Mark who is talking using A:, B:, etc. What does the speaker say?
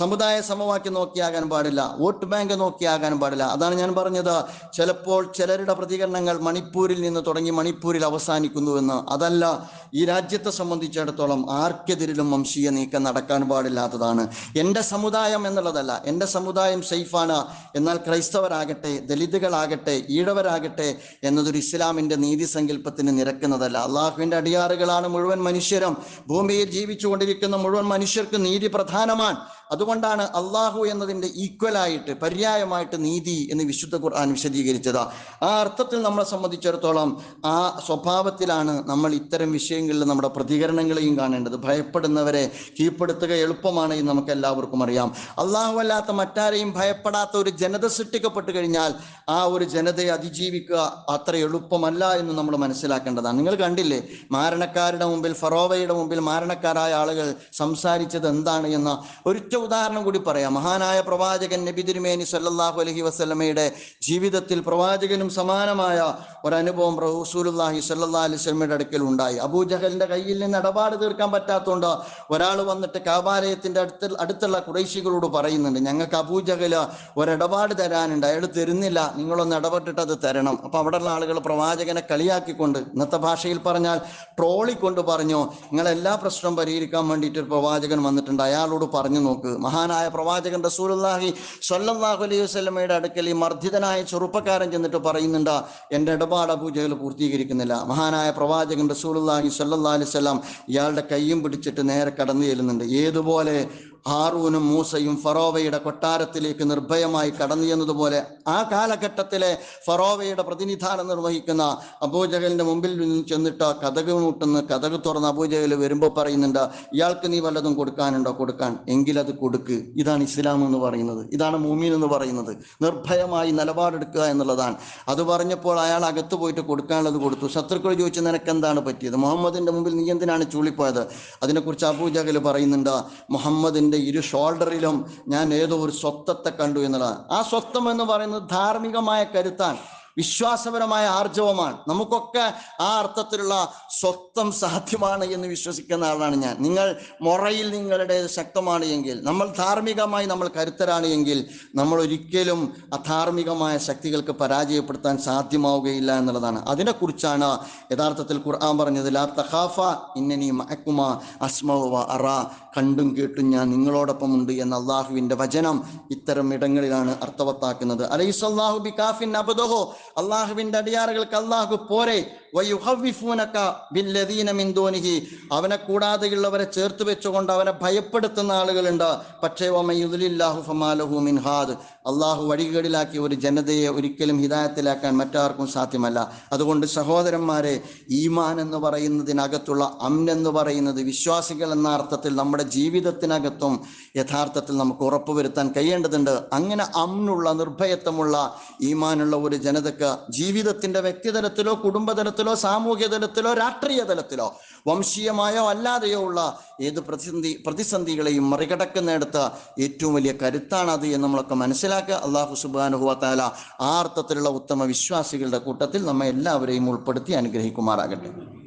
A: സമുദായ സമവാക്യം നോക്കിയാകാൻ പാടില്ല വോട്ട് ബാങ്ക് നോക്കിയാകാൻ പാടില്ല. അതാണ് ഞാൻ പറഞ്ഞത്. ചിലപ്പോൾ ചിലരുടെ പ്രതികരണങ്ങൾ മണിപ്പൂരിൽ നിന്ന് തുടങ്ങി മണിപ്പൂരിൽ അവസാനിക്കുന്നുവെന്ന് അതല്ല ഈ രാജ്യത്തെ സംബന്ധിച്ചിടത്തോളം ആർക്കെതിരിലും വംശീയ നീക്കം നടക്കാൻ പാടില്ലാത്തതാണ്. എന്റെ സമുദായം എന്നുള്ളതല്ല എന്റെ സമുദായം സേഫാണ്. എന്നാൽ ക്രൈസ്തവരാകട്ടെ ദലിതുകളാകട്ടെ ഈഴവരാകട്ടെ എന്നതൊരു ഇസ്ലാമിന്റെ നീതി സങ്കല്പത്തിന് നിരക്കുന്നതല്ല. അള്ളാഹുവിന്റെ അടിയാറുകളാണ് മുഴുവൻ മനുഷ്യരും. ഭൂമിയിൽ ജീവിച്ചുകൊണ്ടിരിക്കുന്ന മുഴുവൻ മനുഷ്യർക്ക് നീതി പ്രധാനമാണ്. അതുകൊണ്ടാണ് അള്ളാഹു എന്നതിന്റെ ഈക്വലായിട്ട് പര്യായമായിട്ട് നീതി എന്ന് വിശുദ്ധ ഖുർആൻ വിശദീകരിച്ചത്. ആ അർത്ഥത്തിൽ നമ്മളെ സംബന്ധിച്ചിടത്തോളം ആ സ്വഭാവത്തിലാണ് നമ്മൾ ഇത്തരം വിഷയങ്ങളിൽ നമ്മുടെ പ്രതികരണങ്ങളെയും കാണേണ്ടത്. ഭയപ്പെടുന്നവരെ കീഴ്പ്പെടുത്തുക എളുപ്പമാണ് എന്ന് നമുക്ക് എല്ലാവർക്കും അറിയാം. അള്ളാഹു അല്ലാത്ത മറ്റാരെയും ഭയപ്പെടാത്ത ഒരു ജനത സൃഷ്ടിക്കപ്പെട്ടു കഴിഞ്ഞാൽ ആ ഒരു ജനതയെ അതിജീവിക്കുക അത്ര എളുപ്പമല്ല എന്ന് നമ്മൾ മനസ്സിലാക്കേണ്ടതാണ്. നിങ്ങൾ കണ്ടില്ലേ? മാരണക്കാരുടെ മുമ്പിൽ ഫറോവയുടെ മുമ്പിൽ മാരണക്കാരായ ആളുകൾ സംസാരിച്ചത് എന്താണ് എന്ന ഒരൊറ്റ ഉദാഹരണം കൂടി പറയാം. മഹാനായ പ്രവാചകൻ നബി തിരുമേനി സല്ലാഹു അലഹി വസ്ലമയുടെ ജീവിതത്തിൽ പ്രവാചകനും സമാനമായ ഒരനുഭവം റസൂലുള്ളാഹി സല്ലല്ലാഹു അലൈഹി വസല്ലമയുടെ അടുക്കൽ ഉണ്ടായി. അബൂജഹലിന്റെ കയ്യിൽ നിന്ന് ഇടപാട് തീർക്കാൻ പറ്റാത്തതുകൊണ്ട് ഒരാൾ വന്നിട്ട് കാബാലയത്തിന്റെ അടുത്ത് അടുത്തുള്ള കുറേശികളോട് പറയുന്നുണ്ട്. ഞങ്ങൾക്ക് അബൂജഹൽ ഒരിടപാട് തരാനുണ്ട്. അയാൾ തരുന്നില്ല. നിങ്ങളൊന്ന് ഇടപെട്ടിട്ട് അത് തരണം. അപ്പൊ അവിടെയുള്ള ആളുകൾ പ്രവാചകനെ കളിയാക്കിക്കൊണ്ട് ഇന്നത്തെ ഭാഷയിൽ പറഞ്ഞാൽ ട്രോളിക്കൊണ്ട് പറഞ്ഞു നിങ്ങൾ എല്ലാ പ്രശ്നവും പരിഹരിക്കാൻ വേണ്ടിയിട്ട് ഒരു പ്രവാചകൻ വന്നിട്ടുണ്ട്. അയാളോട് പറഞ്ഞു നോക്ക്. മഹാനായ പ്രവാചകൻ റസൂലുള്ളാഹി സ്വല്ലല്ലാഹു അലൈഹി വസ്ലമയുടെ അടുക്കൽ ഈ മർദ്ദിതനായ ചെറുപ്പക്കാരൻ ചെന്നിട്ട് പറയുന്നുണ്ട് എന്റെ ഇടപാട് അബൂജഹൽ പൂർത്തീകരിക്കുന്നില്ല. മഹാനായ പ്രവാചകൻ റസൂലുള്ളാഹി സ്വല്ലല്ലാഹു അലൈഹി വസല്ലം ഇയാളുടെ കൈയും പിടിച്ചിട്ട് നേരെ കടന്നു ചെല്ലുന്നുണ്ട്. ഏതുപോലെ ഹാറൂനും മൂസയും ഫറോവയുടെ കൊട്ടാരത്തിലേക്ക് നിർഭയമായി കടന്നു ചെന്നതുപോലെ ആ കാലഘട്ടത്തിലെ ഫറോവയുടെ പ്രതിനിധാനം നിർവഹിക്കുന്ന അബൂജഹലിന്റെ മുമ്പിൽ ചെന്നിട്ട് കഥക് മുട്ടുന്ന കഥക് തുറന്ന് അബൂജഹൽ വരുമ്പോൾ പറയുന്നുണ്ട് ഇയാൾക്ക് നീ വല്ലതും കൊടുക്കാനുണ്ടോ? കൊടുക്കാൻ. എങ്കിലത് കൊടുക്ക്. ഇതാണ് ഇസ്ലാം എന്ന് പറയുന്നത്. ഇതാണ് മൂമീൻ എന്ന് പറയുന്നത്. നിർഭയമായി നിലപാടെടുക്കുക എന്നുള്ളതാണ്. അത് പറഞ്ഞപ്പോൾ അയാൾ അകത്ത് പോയിട്ട് കൊടുക്കാനുള്ളത് കൊടുത്തു. ശത്രുക്കൾ ചോദിച്ചു നിനക്ക് എന്താണ് പറ്റിയത്? മുഹമ്മദിന്റെ മുമ്പിൽ നീ എന്തിനാണ് ചൂളിപ്പോയത്? അതിനെക്കുറിച്ച് അബൂജഹൽ പറയുന്നുണ്ട് മുഹമ്മദിന്റെ ഇരു ഷോൾഡറിലും ഞാൻ ഏതോ ഒരു സ്വത്വത്തെ കണ്ടു എന്നുള്ളതാണ് ആ സ്വത്വം എന്ന് പറയുന്നത് ധാർമ്മികമായ കരുത്താണ്. വിശ്വാസപരമായ ആർജവമാണ്. നമുക്കൊക്കെ ആ അർത്ഥത്തിലുള്ള സ്വത്വം സാധ്യമാണ് എന്ന് വിശ്വസിക്കുന്ന ആളാണ് ഞാൻ. നിങ്ങൾ മുറയിൽ നിങ്ങളുടെ ശക്തമാണ് എങ്കിൽ നമ്മൾ ധാർമ്മികമായി നമ്മൾ കരുത്തരാണ് എങ്കിൽ നമ്മൾ ഒരിക്കലും അധാർമികമായ ശക്തികൾക്ക് പരാജയപ്പെടുത്താൻ സാധ്യമാവുകയില്ല എന്നുള്ളതാണ്. അതിനെക്കുറിച്ചാണ് യഥാർത്ഥത്തിൽ ഖുർആൻ പറഞ്ഞത് ലാ തഹാഫ ഇന്നനി മഹക്കുമ അസ്മവ അറ. കണ്ടും കേട്ടും ഞാൻ നിങ്ങളോടൊപ്പം ഉണ്ട് എന്ന അള്ളാഹുവിന്റെ വചനം ഇത്തരം ഇടങ്ങളിലാണ് അർത്ഥവത്താക്കുന്നത്. അലൈസ് അലൈസല്ലാഹു ബികാഫിൻ അബദഹോ அல்லாஹுவின் அடியார்களுக்கு அல்லாஹு போரை അവനെ കൂടാതെയുള്ളവരെ ചേർത്ത് വെച്ചുകൊണ്ട് അവനെ ഭയപ്പെടുത്തുന്ന ആളുകളുണ്ട്. പക്ഷേ അള്ളാഹു വഴികേടിലാക്കി ഒരു ജനതയെ ഒരിക്കലും ഹിതായത്തിലാക്കാൻ മറ്റാർക്കും സാധ്യമല്ല. അതുകൊണ്ട് സഹോദരന്മാരെ ഈമാൻ എന്ന് പറയുന്നതിനകത്തുള്ള അമ്നെന്ന് പറയുന്നത് വിശ്വാസികൾ എന്ന അർത്ഥത്തിൽ നമ്മുടെ ജീവിതത്തിനകത്തും യഥാർത്ഥത്തിൽ നമുക്ക് ഉറപ്പുവരുത്താൻ കഴിയേണ്ടതുണ്ട്. അങ്ങനെ അമ്നുള്ള നിർഭയത്വമുള്ള ഈമാനുള്ള ഒരു ജനതക്ക് ജീവിതത്തിന്റെ വ്യക്തിതലത്തിലോ കുടുംബതലത്തിലോ സാമൂഹ്യ തലത്തിലോ രാഷ്ട്രീയ തലത്തിലോ വംശീയമായോ അല്ലാതെയോ ഉള്ള ഏത് പ്രതിസന്ധി പ്രതിസന്ധികളെയും മറികടക്കുന്നിടത്ത് ഏറ്റവും വലിയ കരുത്താണ് അത് എന്ന് നമ്മളൊക്കെ മനസ്സിലാക്കുക. അള്ളാഹു സുബാനുഹുവത്താല ആ അർത്ഥത്തിലുള്ള ഉത്തമ വിശ്വാസികളുടെ കൂട്ടത്തിൽ നമ്മെ എല്ലാവരെയും ഉൾപ്പെടുത്തി അനുഗ്രഹിക്കുമാറാകട്ടെ.